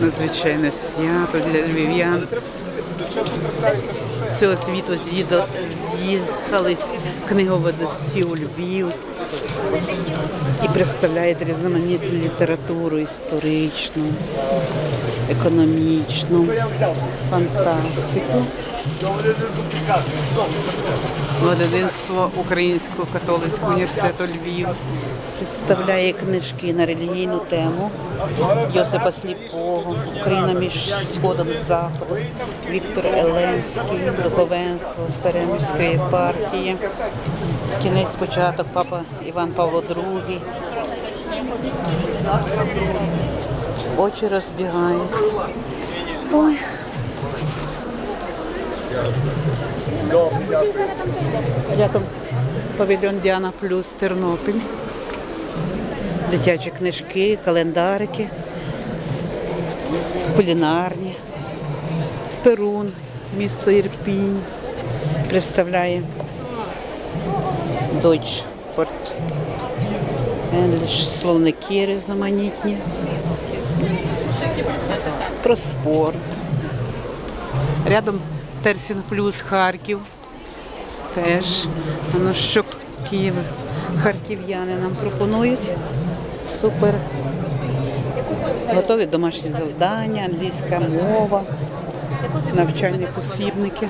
Надзвичайне свято для львів'ян. Цього світу з'їхались книговидавці у Львів і представляють різноманітну літературу, історичну, економічну, фантастику. Дитинство Українського католицького університету Львів представляє книжки на релігійну тему Йосипа Сліпого, Україна між Сходом і Заходом, Віктор Еленський, духовенство Перемирської єпархії, кінець початок Папа Іван Павло II. Очі розбігаються. Ой. Рядом павільйон Діана Плюс Тернопіль. Дитячі книжки, календарики, кулінарні. Перун, місто Ірпінь представляє Deutsch Fort English, словники різноманітні. Про спорт. Рядом Терсін Плюс Харків. Теж Ну, що Київ, харків'яни нам пропонують. Супер. Готові домашні завдання, англійська мова, навчальні посібники.